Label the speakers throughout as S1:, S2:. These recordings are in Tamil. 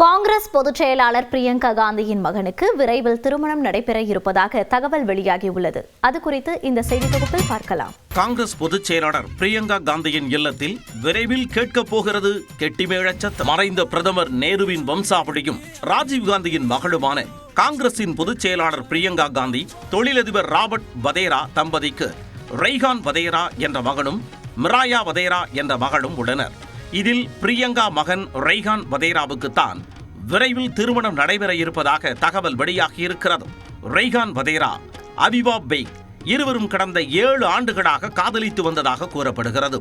S1: காங்கிரஸ் பொதுச் செயலாளர் பிரியங்கா காந்தியின் மகனுக்கு விரைவில் திருமணம் நடைபெற இருப்பதாக தகவல் வெளியாகியுள்ளது. அது குறித்து இந்த செய்தி தொகுப்பில் பார்க்கலாம்.
S2: காங்கிரஸ் பொதுச் செயலாளர் பிரியங்கா காந்தியின் இல்லத்தில் விரைவில் கேட்கப் போகிறது கெட்டிமேளச் மறைந்த பிரதமர் நேருவின் வம்சாவளியும் ராஜீவ் காந்தியின் மகளுமான காங்கிரசின் பொதுச் செயலாளர் பிரியங்கா காந்தி தொழிலதிபர் ராபர்ட் வதேரா தம்பதிக்கு ரெய்கான் வதேரா என்ற மகனும் மிராயா வதேரா என்ற மகளும் உள்ளனர். இதில் பிரியங்கா மகன் ரெய்கான் வதேராவுக்கு தான் விரைவில் திருமணம் நடைபெற இருப்பதாக தகவல் வெளியாகியிருக்கிறது ரெய்கான் வதேரா அபிபா பெய்க் இருவரும் கடந்த ஏழு ஆண்டுகளாக காதலித்து வந்ததாக கூறப்படுகிறது.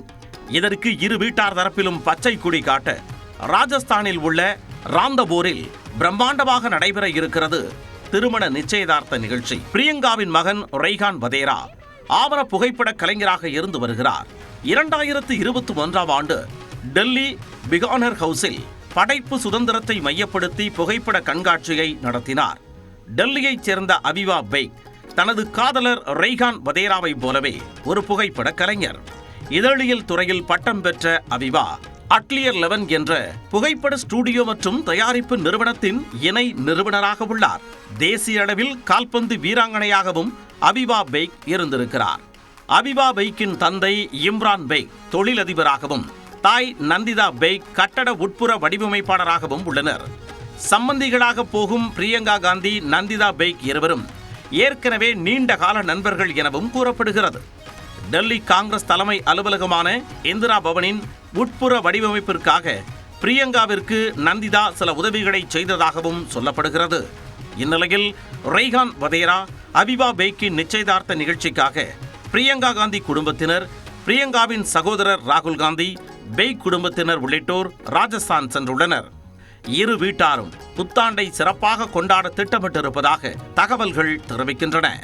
S2: இதற்கு இரு வீட்டார் தரப்பிலும் பச்சை குடி காட்ட ராஜஸ்தானில் உள்ள ராந்தபூரில் பிரம்மாண்டமாக நடைபெற இருக்கிறது திருமண நிச்சயதார்த்த நிகழ்ச்சி. பிரியங்காவின் மகன் ரெய்கான் வதேரா ஆவண புகைப்பட கலைஞராக இருந்து வருகிறார். இரண்டாயிரத்து இருபத்தி ஒன்றாம் ஆண்டு டெல்லி பிகானர் ஹவுஸில் படைப்பு சுதந்திரத்தை மையப்படுத்தி புகைப்பட கண்காட்சியை நடத்தினார். டெல்லியைச் சேர்ந்த அபிவா பெய்க் தனது காதலர் ரெய்கான் வதேராவை போலவே ஒரு புகைப்பட கலைஞர். இதழியல் துறையில் பட்டம் பெற்ற அபிவா அட்லியர் லெவன் என்ற புகைப்பட ஸ்டூடியோ மற்றும் தயாரிப்பு நிறுவனத்தின் இணை நிறுவனராக உள்ளார். தேசிய அளவில் கால்பந்து வீராங்கனையாகவும் அபிபா பெய்க் இருந்திருக்கிறார். அபிவா பெய்க்கின் தந்தை இம்ரான் பெய்க் தொழிலதிபராகவும் தாய் நந்திதா பெய்க் கட்டட உட்புற வடிவமைப்பாளராகவும் உள்ளனர். சம்பந்திகளாக போகும் பிரியங்கா காந்தி நந்திதா பெய்க் இருவரும் ஏற்கனவே நீண்ட கால நண்பர்கள் எனவும் கூறப்படுகிறது. டெல்லி காங்கிரஸ் தலைமை அலுவலகமான இந்திரா பவனின் உட்புற வடிவமைப்பிற்காக பிரியங்காவிற்கு நந்திதா சில உதவிகளை செய்ததாகவும் சொல்லப்படுகிறது. இந்நிலையில் ரெய்கான் வதேரா அபிபா பெய்க்கின் நிச்சயதார்த்த நிகழ்ச்சிக்காக பிரியங்கா காந்தி குடும்பத்தினர் பிரியங்காவின் சகோதரர் ராகுல் காந்தி பெய்க் குடும்பத்தினர் உள்ளிட்டோர் ராஜஸ்தான் சென்றுள்ளனர். இரு வீட்டாரும் புத்தாண்டை சிறப்பாக கொண்டாட திட்டமிட்டிருப்பதாக தகவல்கள் தெரிவிக்கின்றன.